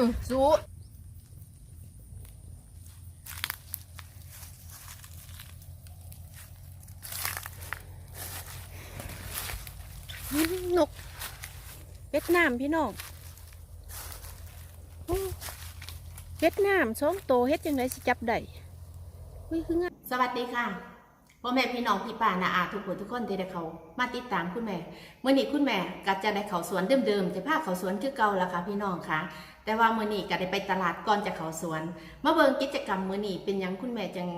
มสูนกเวียดนามพี่น้องเวียดนามสองโตเฮ็ดยังไงสิจับได้สวัสดีค่ะ พ่อแม่พี่น้องพี่ป้านาอาทุกคนทุกคนที่ได้เขามาติดตามคุณแม่เมื่อนี้คุณแม่ก็จะได้เขาสวนเดิมๆจะพาเขาสวนคือเก่าละค่ะพี่น้องค่ะ แต่ว่าเมื่อนี้ก็ได้ไปตลาดก่อนจะเขาสวนมาเบิ่งกิจกรรมมื่อนี้เป็นยังคุณแม่จัง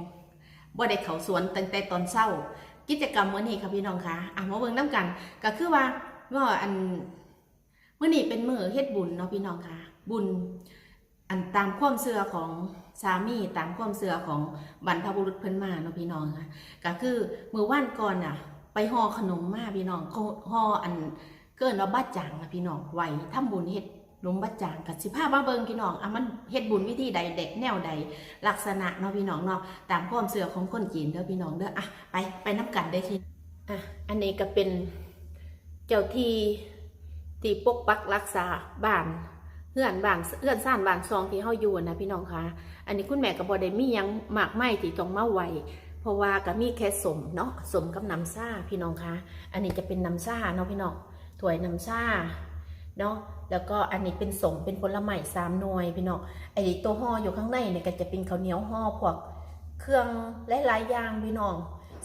บ่ได้เขาสวนตั้งแต่ตอนเช้า กิจกรรมเมื่อนี้ค่ะพี่น้องค่ะอะมาเบิ่งน้กัน ก็คือว่าว่าอันเมื่อนี้เป็นมือเฮ็ดบุญเนาะพี่น้องค่ะ บุญ อันตามความเชื่อของสามีตามความเชื่อของบรรพบุรุษเพิ่นมาเนาะพี่น้องค่ะก็คือมือว่านก่อนอะ ไปห่อขนมมาพี่น้องเขาห่ออันเกินว่าบ้าจางนะพี่น้องไหวทำบุญเฮ็ดหลุมบ้าจางกับสิภาพมาเบิงพี่น้องอะมันเฮ็ดบุญวิธีใดเด็กแนวใด ลักษณะเนาะพี่น้องเนาะตามความเชื่อของคนจีนเด้อพี่น้องเด้ออะไปไปน้ำกันได้ทีอะอันนี้ก็เป็นเจ้าที่ที่ปกปักรักษาบ้าน เพื่อนบางเพื่อนซ่านบางซองที่เฮาอยู่นะพี่น้องคะอันนี้คุณแม่ก็บ่ได้มีหยังหมากไม่ที่ต้องมาไหวเพราะว่าก็มีแค่สมเนาะสมกับน้ำซ่าพี่น้องคะอันนี้จะเป็นน้ำซ่าเนาะพี่น้องถ้วยน้ำซ่าเนาะแล้วก็อันนี้เป็นสมเป็นผลไม้สามหน่วยพี่น้องไอ้ตัวห่ออยู่ข้างในเนี่ยก็จะเป็นข้าวเหนียวห่อพวกเครื่องหลายๆอย่างพี่น้อง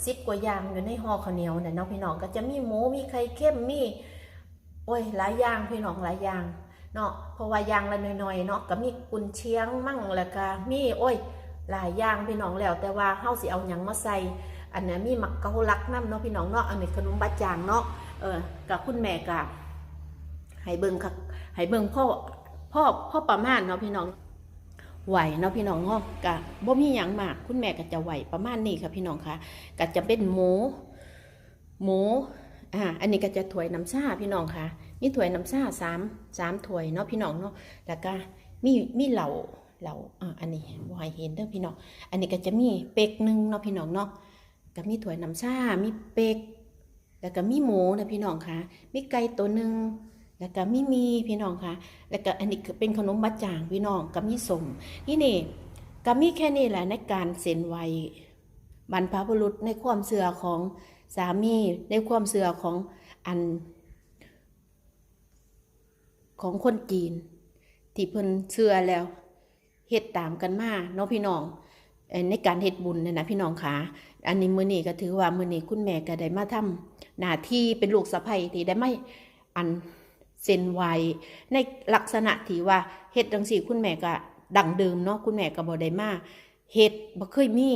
สิบกว่าอย่างอยู่ในห่อข้าวเหนียวเนี่ยเนาะพี่น้องก็จะมีหมูมีไข่เค็มมีโอ้ยหลายอย่างพี่น้องหลายอย่าง เนาะเพราะว่ายางละน้อยๆเนาะก็มีกุนเชียงมั่งแล้วก็มีโอ้ยหลายอย่างพี่น้องแล้ว แต่ว่าเฮาสิเอาหยังมาใส่อันนี้มีหมักเกาลักน้ำเนาะพี่น้องเนาะอันนี้ขนมบะจางเนาะเออกับคุณแม่กับให้เบิ่งค่ะให้เบิ่งพ่อพ่อพ่อประมาณเนาะพี่น้องไหวเนาะพี่น้องเนาะกะบ่มีหยังมากคุณแม่ก็จะไหวประมาณนี้ค่ะพี่น้องค่ะก็จะเป็นหมูหมูอ่าอันนี้ก็จะถวยน้ำชาพี่น้องค่ะ มีถ้วยน้ำชาสามสามถ้วยเนาะพี่น้องเนาะแล้วก็มีมีเหล่าเหล่าอ่าอันนี้บ่ให้เห็นเด้อพี่น้องอันนี้ก็จะมีเป็กหนึ่งเนาะพี่น้องเนาะก็มีถ้วยน้ำชา มีเป็กแล้วก็มีหมูนะพี่น้องค่ะมีไก่ตัวหนึ่งแล้วก็มีมีพี่น้องค่ะแล้วก็อันนี้คือเป็นขนมบะจ่างพี่น้องก็มีสมนี่นี่ก็มีแค่นี้แหละในการเซ็นไว้บรรพบุรุษในความเสื่อของสามีในความเสื่อของอัน ของคนจีน ที่เพิ่นเชื่อแล้วเฮ็ดตามกันมาเนาะพี่น้องในการเฮ็ดบุญเนี่ยนะพี่น้องขาอันนี้มือนี้ก็ถือว่ามือนี้คุณแม่ก็ได้มาทำหน้าที่เป็นลูกสะใภ้ที่ได้ไม่อันเซ็นไว้ในลักษณะที่ว่าเฮ็ดจังซี่คุณแม่ก็ดังเดิมเนาะคุณแม่ก็บ่ได้มาเฮ็ดบ่เคยมี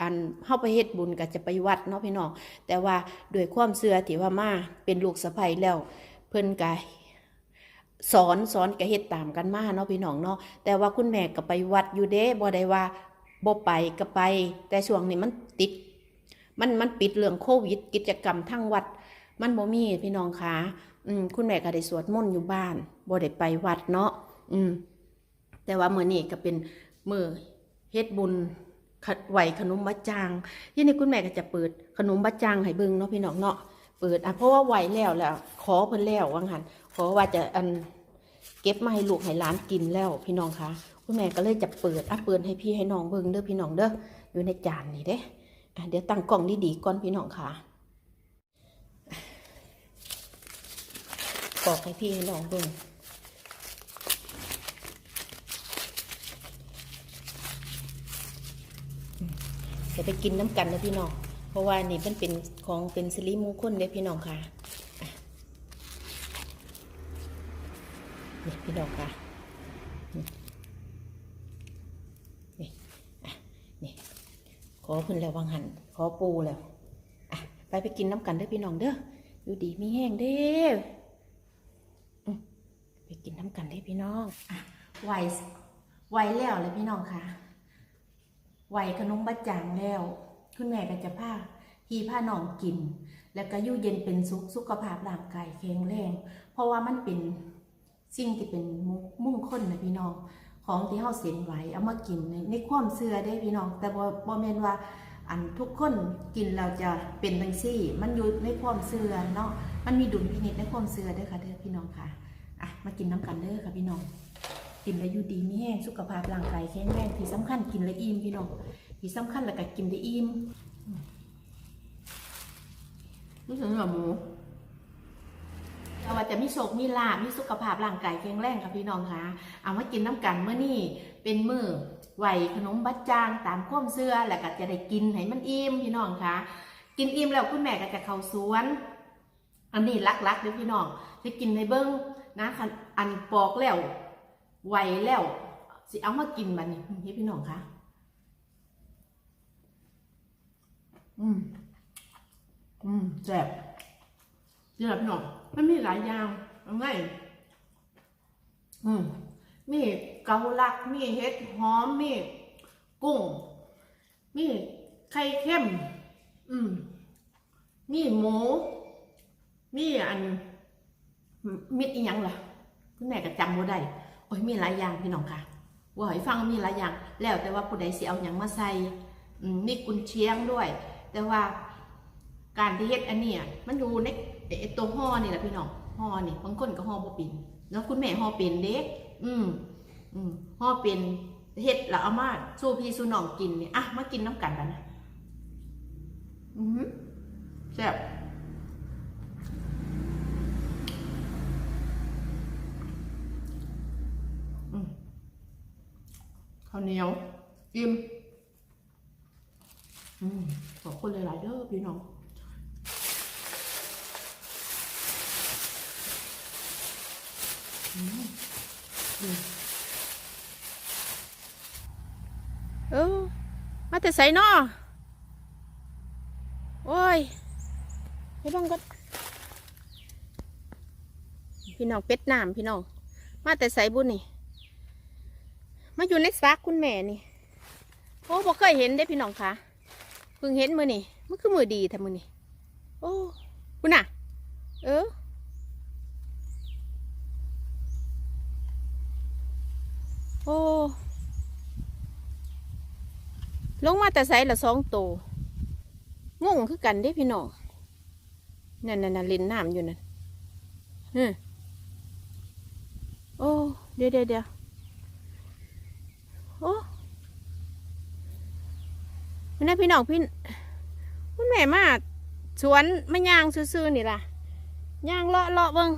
อันเฮาไปเฮ็ดบุญก็จะไปวัดเนาะพี่น้องแต่ว่าด้วยความเชื่อที่ว่ามาเป็นลูกสะใภ้แล้ว เพิ่นก็ สอนสอนก็เฮ็ดตามกันมาเนาะพี่น้องเนาะแต่ว่าคุณแม่ก็ไปวัดอยู่เด้บ่ได้ว่าบ่ไปก็ไป แต่ช่วงนี้มันติด มันมันปิดเรื่องโควิด กิจกรรมทั้งวัด มันบ่มีพี่น้องคะอืมคุณแม่ก็ได้สวดมนต์อยู่บ้านบ่ได้ไปวัดเนาะอืมแต่ว่ามื้อนี้ก็เป็นมื้อเฮ็ดบุญไหวขนมบะจางที่นี่คุณแม่ก็จะเปิดขนมบะจางให้เบิ่งเนาะพี่น้องเนาะ เปิดอะเพราะว่าไหวแล้วแล้ว ขอเพิ่นแล้วว่างั้นเพราะว่าจะอันเก็บมาให้ลูกให้หลานกินแล้วพี่น้องคะคุณแม่ก็เลยจะเปิดอะเปิดให้พี่ให้น้องเบิ่งเด้อพี่น้องเด้ออยู่ในจานนี่เด้อะเดี๋ยวตั้งกล่องดีๆก่อนพี่น้องค่ะบอกให้พี่ให้น้องเบิ่งเดี๋ยวไปกินน้ำกันนะพี่น้อง ราะว่านี่มันเป็นของเป็นสิริมงคลเด้อพี่น้องค่ะนี่พี่น้องค่ะนี่นี่ขอเพิ่นแล้ววังหันขอปูแล้วอะไปไปกินน้ำกันเด้อพี่น้องเด้ออยู่ดีมีแห้งเด้อไปกินน้ำกันเด้พี่น้องอะไหวไหวแล้วเลยพี่น้องค่ะไหวขนมบัดจางแล้ว คุณแม่ก็จะพาพี่พานองกิน แล้วก็ยู่เย็นเป็นสุขสุขภาพร่างกายแข็งแรง เพราะว่ามันเป็นสิ่งที่เป็นมุ่งคลนนะพี่น้อง ของที่เฮาเส้นไว้เอามากินในในความเชื่อได้พี่น้อง แต่บ่บ่แมนว่าอันทุกคนกินเราจะเป็นจังซี่ มันอยู่ในความเชื่อเนาะมันมีดุลพินิจในความเชื่อด้อค่ะเด้อพี่น้องค่ะอะมากินน้ำกันเด้อค่ะพี่น้อง กินแล้วอยู่ดีมีแห้งสุขภาพร่างกายแข็งแรงที่สำคัญกินแล้วอิ่มพี่น้องที่สำคัญแล้วก็กินได้อิ่มนี่คือหมูแต่ว่าจะมีโชคมีลาภมีสุขภาพร่างกายแข็งแรงค่ะพี่น้องคะเอามากินน้ำกันเมื่อนี่เป็นมือไหวขนมบัดจางตามความเชื่อแล้วก็จะได้กินให้มันอิ่มพี่น้องคะกินอิ่มแล้วคุณแม่ก็จะเข้าสวน อันนี้ลักๆเด้อพี่น้องจะกินในเบิ้งนะคันอันปอกแล้ว ไหวแล้วสิเอามากินบัดนี้นี่พี่น้องคะอืมอืมแซ่บนี่แหละพี่น้องมันมีหลายอย่างเอาไงอืมมีเกาลัดมีเห็ดหอมมีกุ้ง มีไข่เค็ม อืมมีหมู มีอันมีอีหยังล่ะคุณแม่ก็จำบ่ได้ โอ้ยมีหลายอย่างพี่น้องค่ะว่าให้ฟังมีหลายอย่าง แล้วแต่ว่าผู้ใดสิเอาหยังมาใส่มีกุนเชียงด้วย แต่ว่าการที่เฮ็ดอันนี้มันอยู่ในตัวห่อนี่แหละพี่น้องห่อนี่บางคนก็ห่อบ่เป็นแล้วคุณแม่ห่อเป็นเด้อืมอืมห่อเป็นเฮ็ดแล้วเอามาสู้พี่สู้น้องกินนี่อะมากินน้ำกันกันนะอือแซ่บ ข้าวเหนียว อิ่มขอบคุณหลาย ๆเด้อพี่น้องเออมาแต่ใส่นอโอ้ยให้บ้างก็พี่น้องเป็ดน้ำพี่น้อง มาแต่ใส่บุญนี่ มาอยู่ในซักคุณแม่นี่โอ้บ่เคยเห็นได้พี่น้องคะเพิ่งเห็นมือนี่มันคือมือดีแท้มือนี่โอ้คุณน่ะ เออโอ้ลงมาแต่ไซละสองตัวงงคือกันเด้พี่น้องนั่นนั่นนั่นล่นน้ำอยู่นั่นฮึโอ้เดี๋ยวเดี๋ยวเดี๋ยวโอ้ ไม่น่าพี่น้องพี่คุณแม่มาสวนมะยางซื่อๆนี่ล่ะยางเลาะเลาะเบิง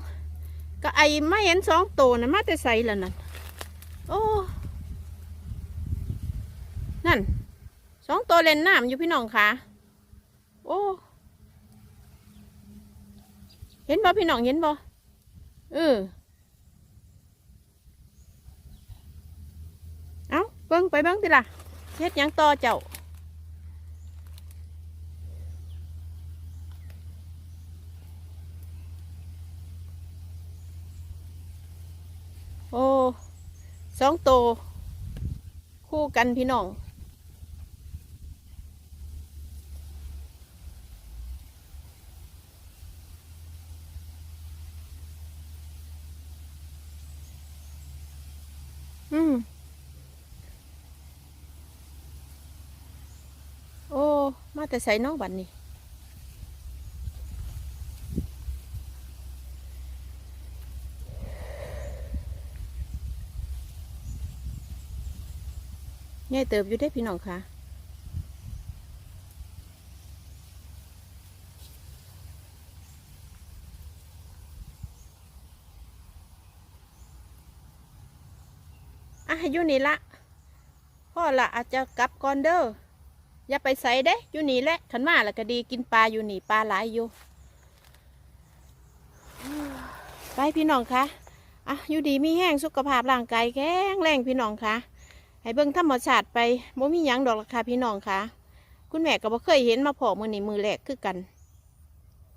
ก็ไอไม่เห็นสองตัวนั่นมาแต่ไซละนั่นโอ้นั่นสองตัวเล่นน้ำอยู่พี่น้องคะโอ้เห็นบ่พี่น้องเห็นบ่เออเอาเบิ้งไปเบิ้งติล่ะเฮ็ดยังต่อเจ้า โอ้ สองโต คู่กันพี่น้องอืมโอ้ มาแต่ใส่นอกบันนี่ ใหญ่เติบอยู่ได้พี่น้องค่ะอะอยู่นี่ละพ่อละอาจจะกลับก่อนเด้ออย่าไปใส่เด้อยู่นี่แหละขันมาล้วก็ดีกินปลาอยู่นี่ปลาหลายอยู่ไปพี่น้องคะอะอยู่ดีมีแห้งสุขภาพร่างกายแข็งแรงพี่น้องคะ ให้เบิ่งธรรมชาติไปบ่มีหยังดอกราคาพี่น้องคะคุณแม่ก็บ่เคยเห็นมาพอมือนี่มือแรกคือกัน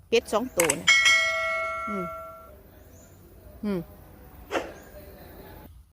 เป็ดสองตัวนะอืมอืม